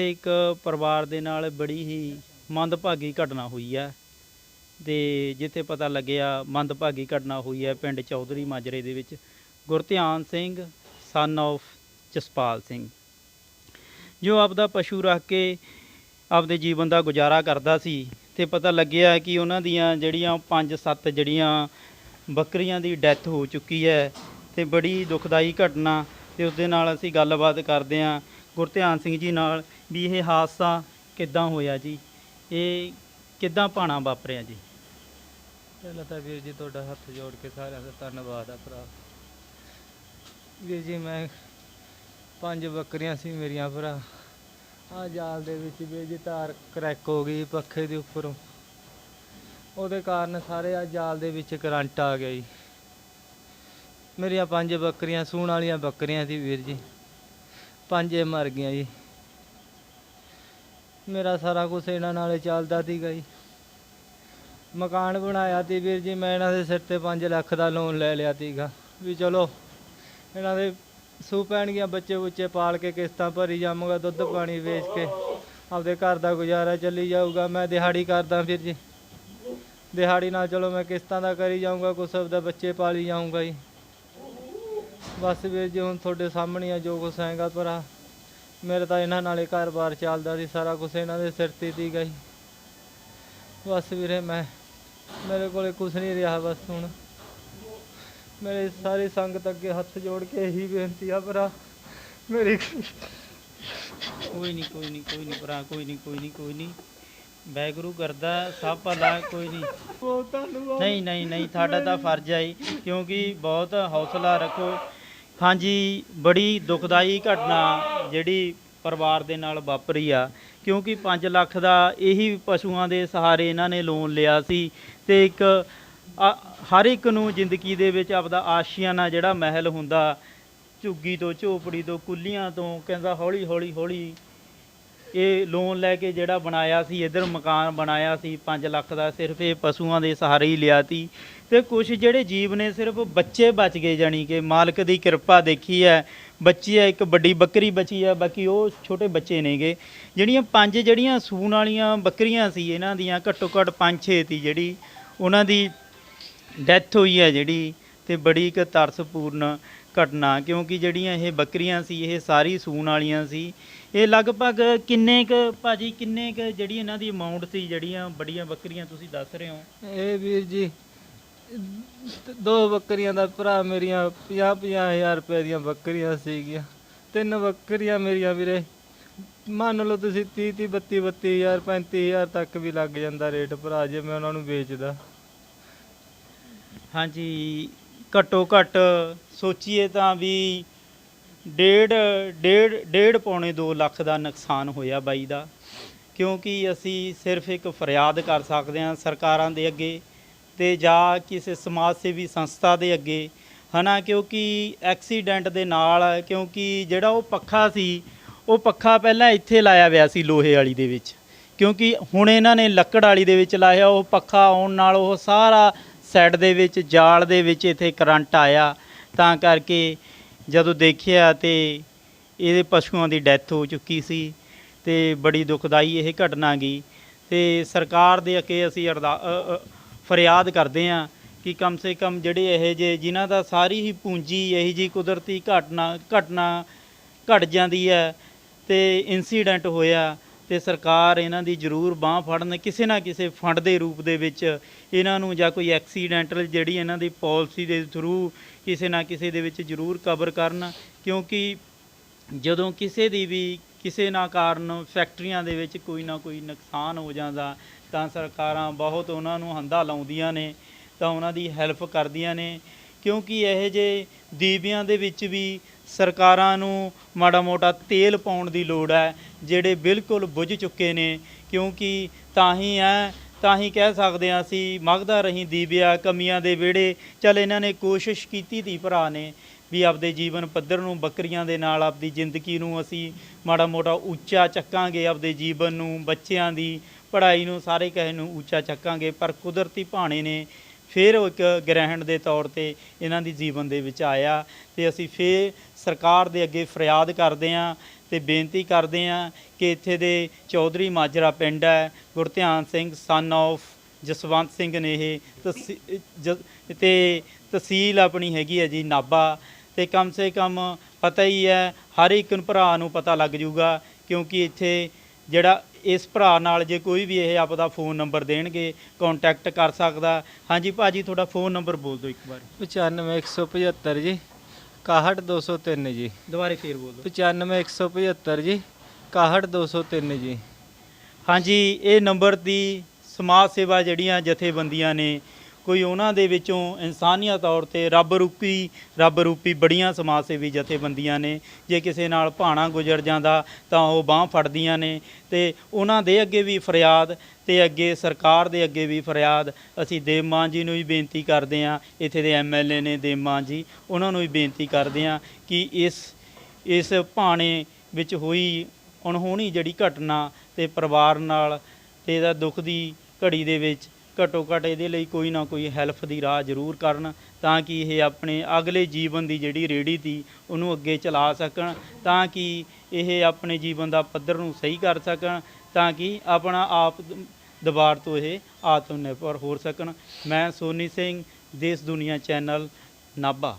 ਇੱਥੇ ਇੱਕ ਪਰਿਵਾਰ ਦੇ ਨਾਲ ਬੜੀ ਹੀ ਮੰਦਭਾਗੀ ਘਟਨਾ ਹੋਈ ਹੈ ਤੇ ਜਿੱਥੇ ਪਤਾ ਲੱਗਿਆ ਮੰਦਭਾਗੀ ਘਟਨਾ ਹੋਈ ਹੈ ਪਿੰਡ ਚੌਧਰੀ ਮਾਜਰੇ ਦੇ ਵਿੱਚ। ਗੁਰਧਿਆਨ ਸਿੰਘ ਸਨ of ਜਸਪਾਲ ਸਿੰਘ। ਜੋ ਆਪਦਾ ਪਸ਼ੂ ਰੱਖ ਕੇ ਆਪਦੇ ਜੀਵਨ ਦਾ ਗੁਜ਼ਾਰਾ ਕਰਦਾ ਸੀ, ਤੇ ਪਤਾ ਲੱਗਿਆ ਕਿ ਉਹਨਾਂ ਦੀਆਂ ਜਿਹੜੀਆਂ 5-7 ਜਿਹੜੀਆਂ ਬੱਕਰੀਆਂ ਦੀ ਡੈਥ ਹੋ ਚੁੱਕੀ ਹੈ, ਤੇ ਬੜੀ ਦੁਖਦਾਈ ਘਟਨਾ, ਤੇ ਉਸ ਦੇ ਨਾਲ ਅਸੀਂ ਗੱਲਬਾਤ ਕਰਦੇ ਹਾਂ। ਗੁਰਧਿਆਨ ਸਿੰਘ ਜੀ ਨਾਲ ਵੀ ਇਹ ਹਾਦਸਾ ਕਿੱਦਾਂ ਹੋਇਆ ਜੀ? ਇਹ ਕਿੱਦਾਂ ਪਾਣਾ ਵਾਪਰਿਆ ਜੀ? ਪਹਿਲਾਂ ਤਾਂ ਵੀਰ ਜੀ ਤੁਹਾਡਾ ਹੱਥ ਜੋੜ ਕੇ ਸਾਰਿਆਂ ਦਾ ਧੰਨਵਾਦ ਆ ਭਰਾ। ਵੀਰ ਜੀ ਮੈਂ ਪੰਜ ਬੱਕਰੀਆਂ ਸੀ ਮੇਰੀਆਂ ਭਰਾ। ਆ ਜਾਲ ਦੇ ਵਿੱਚ ਵੀਰ ਜੀ ਤਾਰ ਕਰੈਕ ਹੋ ਗਈ ਪੱਖੇ ਦੇ ਉੱਪਰੋਂ। ਉਹਦੇ ਕਾਰਨ ਸਾਰੇ ਆ ਜਾਲ ਦੇ ਵਿੱਚ ਕਰੰਟ ਆ ਗਿਆ ਜੀ। ਮੇਰੀਆਂ ਪੰਜ ਬੱਕਰੀਆਂ, ਸੂਣ ਵਾਲੀਆਂ ਬੱਕਰੀਆਂ ਸੀ ਵੀਰ ਜੀ। ਪੰਜੇ ਮਰ ਗਈਆਂ ਜੀ। ਮੇਰਾ ਸਾਰਾ ਕੁਝ ਇਹਨਾਂ ਨਾਲ ਚੱਲਦਾ ਸੀਗਾ ਜੀ। ਮਕਾਨ ਬਣਾਇਆ ਤੀ ਵੀਰ ਜੀ, ਮੈਂ ਇਹਨਾਂ ਦੇ ਸਿਰ ਤੇ 5 ਲੱਖ ਦਾ ਲੋਨ ਲੈ ਲਿਆ ਸੀਗਾ। ਵੀ ਚਲੋ, ਇਹਨਾਂ ਦੇ ਸੂ ਪੈਣਗੀਆਂ, ਬੱਚੇ ਬੁੱਚੇ ਪਾਲ ਕੇ ਕਿਸ਼ਤਾਂ ਭਰੀ ਜਾਵਾਂਗਾ ਦੁੱਧ ਪਾਣੀ ਵੇਚ ਕੇ। ਆਪਦੇ ਘਰ ਦਾ ਗੁਜ਼ਾਰਾ ਚੱਲੀ ਜਾਊਗਾ, ਮੈਂ ਦਿਹਾੜੀ ਕਰਦਾ ਫਿਰ ਜੀ। ਦਿਹਾੜੀ ਨਾਲ ਚਲੋ ਮੈਂ ਕਿਸ਼ਤਾਂ ਦਾ ਕਰੀ ਜਾਊਂਗਾ, ਕੁਛ ਆਪਦਾ ਬੱਚੇ ਪਾਲੀ ਜਾਊਂਗਾ ਜੀ। ਬਸ ਵੀਰ ਜੀ, ਹੁਣ ਤੁਹਾਡੇ ਸਾਹਮਣੇ ਆ, ਜੋ ਕੁਛ ਹੈਗਾ ਭਰਾ। ਮੇਰੇ ਤਾਂ ਇਹਨਾਂ ਨਾਲ ਹੀ ਘਰ-ਬਾਰ ਚੱਲਦਾ ਸੀ, ਸਾਰਾ ਕੁਛ ਇਹਨਾਂ ਦੇ ਸਿਰ ਤੇ ਸੀਗਾ ਗਈ ਬਸ ਵੀਰੇ, ਮੈਂ, ਮੇਰੇ ਕੋਲੇ ਕੁਝ ਨਹੀਂ ਰਿਹਾ, ਬਸ ਹੁਣ। ਮੇਰੇ ਸਾਰੀ ਸੰਗਤ ਅੱਗੇ ਹੱਥ ਜੋੜ ਕੇ ਇਹੀ ਬੇਨਤੀ ਆ, ਭਰਾ। ਮੇਰੀ ਕੋਈ ਨਹੀਂ ਕੋਈ ਨਹੀਂ ਕੋਈ ਨਹੀਂ, ਭਰਾ, ਕੋਈ ਨਹੀਂ ਕੋਈ ਨਹੀਂ ਕੋਈ ਨਹੀਂ। ਵੈਗਰੂ ਕਰਦਾ ਸਭ ਭਲਾ ਕੋਈ ਨਹੀਂ। ਬਹੁਤ ਧੰਨਵਾਦ ਨਹੀਂ ਨਹੀਂ ਨਹੀਂ ਤੁਹਾਡਾ ਤਾਂ ਫਰਜ਼ ਹੈ ਜੀ, ਕਿਉਂਕਿ ਬਹੁਤ ਹੌਸਲਾ ਰੱਖੋ। ਹਾਂਜੀ ਬੜੀ ਦੁਖਦਾਈ ਘਟਨਾ ਜਿਹੜੀ ਪਰਿਵਾਰ ਦੇ ਨਾਲ ਵਾਪਰੀ ਆ ਕਿਉਂਕਿ 5 ਲੱਖ ਦਾ ਇਹੀ ਪਸ਼ੂਆਂ ਦੇ ਸਹਾਰੇ ਇਹਨਾਂ ਨੇ ਲੋਨ ਲਿਆ ਸੀ ਤੇ ਇੱਕ ਆ- ਹਰ ਇੱਕ ਨੂੰ ਜ਼ਿੰਦਗੀ ਦੇ ਵਿੱਚ ਆਪਦਾ ਆਸ਼ੀਆਨਾ ਜਿਹੜਾ ਮਹਿਲ ਹੁੰਦਾ ਝੁੱਗੀ ਤੋਂ ਝੋਪੜੀ ਤੋਂ ਕੁੱਲੀਆਂ ਤੋਂ ਕਹਿੰਦਾ ਹੌਲੀ ਹੌਲੀ ਹੌਲੀ ਇਹ ਲੋਨ ਲੈ ਕੇ ਜਿਹੜਾ ਬਣਾਇਆ ਸੀ, ਇਧਰ ਮਕਾਨ ਬਣਾਇਆ ਸੀ 5 ਲੱਖ ਦਾ, ਸਿਰਫ ਇਹ ਪਸ਼ੂਆਂ ਦੇ ਸਹਾਰੇ ਹੀ ਲਿਆ ਤੀ ਤੇ ਕੁਝ ਜਿਹੜੇ ਜੀਵ ਨੇ, ਸਿਰਫ ਬੱਚੇ ਬਚ ਗਏ, ਜਾਣੀ ਕਿ ਮਾਲਕ ਦੀ ਕਿਰਪਾ ਦੇਖੀ ਹੈ। ਬੱਚੀ ਹੈ, ਇੱਕ ਵੱਡੀ ਬੱਕਰੀ ਬਚੀ ਹੈ, ਬਾਕੀ ਉਹ ਛੋਟੇ ਬੱਚੇ ਨੇਗੇ। ਜਿਹੜੀਆਂ ਪੰਜ ਜਿਹੜੀਆਂ ਸੂਣ ਵਾਲੀਆਂ ਬੱਕਰੀਆਂ ਸੀ, ਇਹਨਾਂ ਦੀਆਂ ਘੱਟੋ ਘੱਟ 5-6 ਤੀ ਜਿਹੜੀ, ਉਹਨਾਂ ਦੀ ਡੈਥ ਹੋਈ ਹੈ ਜਿਹੜੀ, ਤੇ ਬੜੀ ਇੱਕ ਤਰਸਪੂਰਨ ਘਟਨਾ ਕਿਉਂਕਿ ਜਿਹੜੀਆਂ ਇਹ ਬੱਕਰੀਆਂ ਸੀ ਇਹ ਸਾਰੀ ਸੂਣ ਵਾਲੀਆਂ ਸੀ। ਇਹ ਲਗਭਗ ਕਿੰਨੇ ਕ ਭਾਜੀ ਕਿੰਨੇ ਕ ਜਿਹੜੀ ਇਹਨਾਂ ਦੀ ਅਮਾਉਂਟ ਸੀ ਜਿਹੜੀਆਂ ਬੜੀਆਂ ਬੱਕਰੀਆਂ ਤੁਸੀਂ ਦੱਸ ਰਹੇ ਹੋ? ਇਹ ਵੀਰ ਜੀ ਦੋ ਬੱਕਰੀਆਂ ਦਾ ਭਰਾ ਮੇਰੀਆਂ 50 ਹਜ਼ਾਰ ਰੁਪਏ ਦੀਆਂ ਬੱਕਰੀਆਂ ਸੀਗੀਆਂ। ਤਿੰਨ ਬੱਕਰੀਆਂ ਮੇਰੀਆਂ ਵੀਰੇ ਮੰਨ ਲਓ ਤੁਸੀਂ 30 30 32 32000 35000 ਤੱਕ ਵੀ ਲੱਗ ਜਾਂਦਾ ਰੇਟ ਭਰਾ ਜੇ ਮੈਂ ਉਹਨਾਂ ਨੂੰ ਵੇਚਦਾ। ਹਾਂਜੀ ਘੱਟੋ ਘੱਟ ਸੋਚੀਏ ਤਾਂ ਵੀ ਡੇਢ ਡੇਢ ਡੇਢ ਪੌਣੇ 2 ਲੱਖ ਦਾ ਨੁਕਸਾਨ ਹੋਇਆ ਬਾਈ ਦਾ। ਕਿਉਂਕਿ ਅਸੀਂ ਸਿਰਫ ਇੱਕ ਫਰਿਆਦ ਕਰ ਸਕਦੇ ਹਾਂ ਸਰਕਾਰਾਂ ਦੇ ਅੱਗੇ ਤੇ ਜਾਂ ਕਿਸੇ ਸਮਾਜ ਸੇਵੀ ਸੰਸਥਾ ਦੇ ਅੱਗੇ, ਹਨਾ? ਕਿਉਂਕਿ ਐਕਸੀਡੈਂਟ ਦੇ ਨਾਲ, ਕਿਉਂਕਿ ਜਿਹੜਾ ਉਹ ਪੱਖਾ ਸੀ, ਉਹ ਪੱਖਾ ਪਹਿਲਾਂ ਇੱਥੇ ਲਾਇਆ ਹੋਇਆ ਸੀ ਲੋਹੇ ਵਾਲੀ ਦੇ ਵਿੱਚ। ਕਿਉਂਕਿ ਹੁਣ ਇਹਨਾਂ ਨੇ ਲੱਕੜ ਵਾਲੀ ਦੇ ਵਿੱਚ ਲਾਇਆ, ਉਹ ਪੱਖਾ ਆਉਣ ਨਾਲ ਉਹ ਸਾਰਾ ਸੈੱਟ ਦੇ ਵਿੱਚ, ਜਾਲ ਦੇ ਵਿੱਚ ਇੱਥੇ ਕਰੰਟ ਆਇਆ। ਤਾਂ ਕਰਕੇ ਜਦੋਂ ਦੇਖਿਆ ਤੇ ਇਹਦੇ ਪਸ਼ੂਆਂ ਦੀ ਡੈਥ ਹੋ ਚੁੱਕੀ ਸੀ ਤੇ ਬੜੀ ਦੁਖਦਾਈ ਇਹ ਘਟਨਾ ਗਈ। ਤੇ ਸਰਕਾਰ ਦੇ ਅੱਗੇ ਅਸੀਂ ਅਰਦਾ ਫਰਿਆਦ ਕਰਦੇ ਹਾਂ ਕਿ ਕਮ ਸੇ ਕਮ ਜਿਹੜੇ ਇਹ ਜੇ ਜਿਨ੍ਹਾਂ ਦਾ ਸਾਰੀ ਹੀ ਪੂੰਜੀ, ਇਹੀ ਜੀ ਕੁਦਰਤੀ ਘਟਨਾ ਘਟਨਾ ਘਟ ਜਾਂਦੀ ਹੈ ਤੇ ਇਨਸੀਡੈਂਟ ਹੋਇਆ। ਤੇ ਸਰਕਾਰ ਇਹਨਾਂ ਦੀ ਜ਼ਰੂਰ ਬਾਹ ਫੜਨ, ਕਿਸੇ ਨਾ ਕਿਸੇ ਫੰਡ ਦੇ ਰੂਪ ਦੇ ਵਿੱਚ ਇਹਨਾਂ ਨੂੰ ਜਾਂ ਕੋਈ ਐਕਸੀਡੈਂਟਲ ਜਿਹੜੀ ਇਹਨਾਂ ਦੀ ਪਾਲਿਸੀ ਦੇ ਥਰੂ ਕਿਸੇ ਨਾ ਕਿਸੇ ਦੇ ਵਿੱਚ ਜ਼ਰੂਰ ਕਵਰ ਕਰਨ, ਕਿਉਂਕਿ ਜਦੋਂ ਕਿਸੇ ਦੀ ਵੀ ਕਿਸੇ ਨਾ ਕਾਰਨ ਫੈਕਟਰੀਆਂ ਦੇ ਵਿੱਚ ਕੋਈ ਨਾ ਕੋਈ ਨੁਕਸਾਨ ਹੋ ਜਾਂਦਾ, ਤਾਂ ਸਰਕਾਰਾਂ ਬਹੁਤ ਉਹਨਾਂ ਨੂੰ ਹੰਦਾ ਲਾਉਂਦੀਆਂ ਨੇ, ਤਾਂ ਉਹਨਾਂ ਦੀ ਹੈਲਪ ਕਰਦੀਆਂ ਨੇ। ਕਿਉਂਕਿ ਇਹ ਜੇ ਦੀਵਿਆਂ ਦੇ ਵਿੱਚ ਵੀ ਸਰਕਾਰਾਂ ਨੂੰ ਮਾੜਾ ਮੋਟਾ ਤੇਲ ਪਾਉਣ ਦੀ ਲੋੜ ਹੈ, ਜਿਹੜੇ ਬਿਲਕੁਲ ਬੁੱਝ ਚੁੱਕੇ ਨੇ, ਕਿਉਂਕਿ ਤਾਂ ਹੀ ਹੈ ਤਾਂ ਹੀ ਕਹਿ ਸਕਦੇ ਹਾਂ ਅਸੀਂ ਮਗਦਾ ਰਹੀ ਦੀਵਿਆ, ਕਮੀਆਂ ਦੇ ਵਿਹੜੇ, ਚੱਲ ਇਹਨਾਂ ਨੇ ਕੋਸ਼ਿਸ਼ ਕੀਤੀ ਤੀ ਭਰਾ ਨੇ ਵੀ ਆਪਦੇ ਜੀਵਨ ਪੱਧਰ ਨੂੰ, ਬੱਕਰੀਆਂ ਦੇ ਨਾਲ ਆਪਦੀ ਜ਼ਿੰਦਗੀ ਨੂੰ ਅਸੀਂ ਮਾੜਾ ਮੋਟਾ ਉੱਚਾ ਚੱਕਾਂਗੇ, ਆਪਦੇ ਜੀਵਨ ਨੂੰ, ਬੱਚਿਆਂ ਦੀ ਪੜ੍ਹਾਈ ਨੂੰ ਸਾਰੇ ਕਹੇ ਨੂੰ ਉੱਚਾ ਚੱਕਾਂਗੇ, ਪਰ ਕੁਦਰਤੀ ਭਾਣੇ ਨੇ ਫਿਰ ਉਹ ਇੱਕ ਗ੍ਰਹਿਣ ਦੇ ਤੌਰ ਤੇ ਇਹਨਾਂ ਦੀ ਜੀਵਨ ਦੇ ਵਿੱਚ ਆਇਆ ਤੇ ਅਸੀਂ ਫਿਰ ਸਰਕਾਰ ਦੇ ਅੱਗੇ ਫਰਿਆਦ ਕਰਦੇ ਹਾਂ ਤੇ ਬੇਨਤੀ ਕਰਦੇ ਹਾਂ ਕਿ ਇੱਥੇ ਦੇ ਚੌਧਰੀ ਮਾਜਰਾ ਪਿੰਡ ਹੈ, ਗੁਰਧਿਆਨ ਸਿੰਘ ਸਨ of ਜਸਵੰਤ ਸਿੰਘ ਨੇ ਇਹ ਤਹਿਸੀ- ਜ- ਤੇ ਤਹਿਸੀਲ ਆਪਣੀ ਹੈਗੀ ਹੈ ਜੀ ਨਾਭਾ ਤੇ ਕਮ ਸੇ ਕਮ ਪਤਾ ਹੀ ਹੈ, ਹਰ ਇੱਕ ਨੂੰ ਭਰਾ ਨੂੰ ਪਤਾ ਲੱਗ ਜੂਗਾ ਕਿਉਂਕਿ ਇੱਥੇ ਜਿਹੜਾ ਇਸ ਭਰਾ ਨਾਲ ਜੇ ਕੋਈ ਵੀ ਇਹ ਆਪਦਾ ਫੋਨ ਨੰਬਰ ਦੇਣਗੇ ਕੰਟੈਕਟ ਕਰ ਸਕਦਾ। ਹਾਂਜੀ ਭਾਜੀ ਤੁਹਾਡਾ ਫੋਨ ਨੰਬਰ ਬੋਲ ਦਿਓ ਇੱਕ ਵਾਰ। 95175 ਜੀ 61203 ਜੀ। ਦੁਬਾਰੇ ਫੇਰ ਬੋਲ ਦਿਓ। 95175 ਜੀ 61203 ਜੀ। ਹਾਂਜੀ ਇਹ ਨੰਬਰ ਦੀ ਸਮਾਜ ਸੇਵਾ ਜਿਹੜੀਆਂ ਜਥੇਬੰਦੀਆਂ ਨੇ ਕੋਈ ਉਹਨਾਂ ਦੇ ਵਿੱਚੋਂ ਇਨਸਾਨੀਅਤ ਤੌਰ ਤੇ ਰੱਬ ਰੂਪੀ ਰੱਬ ਰੂਪੀ ਬੜੀਆਂ ਸਮਾਜ ਸੇਵੀ ਜਥੇਬੰਦੀਆਂ ਨੇ। ਜੇ ਕਿਸੇ ਨਾਲ ਭਾਣਾ ਗੁਜ਼ਰ ਜਾਂਦਾ ਤਾਂ ਉਹ ਬਾਹ ਫੜਦੀਆਂ ਨੇ ਤੇ ਉਹਨਾਂ ਦੇ ਅੱਗੇ ਵੀ ਫਰਿਆਦ ਤੇ ਅੱਗੇ ਸਰਕਾਰ ਦੇ ਅੱਗੇ ਵੀ ਫਰਿਆਦ। ਅਸੀਂ ਦੇਵ ਮਾਨ ਜੀ ਨੂੰ ਵੀ ਬੇਨਤੀ ਕਰਦੇ ਹਾਂ, ਇੱਥੇ ਦੇ ਐਮਐਲਏ ਨੇ ਦੇਵ ਮਾਨ ਜੀ, ਉਹਨਾਂ ਨੂੰ ਵੀ ਬੇਨਤੀ ਕਰਦੇ ਹਾਂ ਕਿ ਇਸ ਇਸ ਭਾਣੇ ਵਿੱਚ ਹੋਈ ਅਣਹੋਣੀ ਜਿਹੜੀ ਘਟਨਾ ਤੇ ਪਰਿਵਾਰ ਨਾਲ ਤੇ ਇਹਦਾ ਦੁੱਖ ਦੀ ਘੜੀ ਦੇ ਵਿੱਚ ਘੱਟੋ ਘੱਟ ਇਹਦੇ ਲਈ ਕੋਈ ਨਾ ਕੋਈ ਹੈਲਪ ਦੀ ਰਾਹ ਜ਼ਰੂਰ ਕਰਨ ਤਾਂ ਕਿ ਇਹ ਆਪਣੇ ਅਗਲੇ ਜੀਵਨ ਦੀ ਜਿਹੜੀ ਰੇੜੀ ਤੀ ਉਹਨੂੰ ਅੱਗੇ ਚਲਾ ਸਕਣ, ਤਾਂ ਕਿ ਇਹ ਆਪਣੇ ਜੀਵਨ ਦਾ ਪੱਧਰ ਨੂੰ ਸਹੀ ਕਰ ਸਕਣ, ਤਾਂ ਕਿ ਆਪਣਾ ਆਪ ਦੁਬਾਰ ਤੋਂ ਇਹ ਆਤਮ ਨਿਰਭਰ ਹੋ ਸਕਣ। ਮੈਂ ਸੋਨੀ ਸਿੰਘ, ਦੇਸ਼ ਦੁਨੀਆ ਚੈਨਲ ਨਾਭਾ।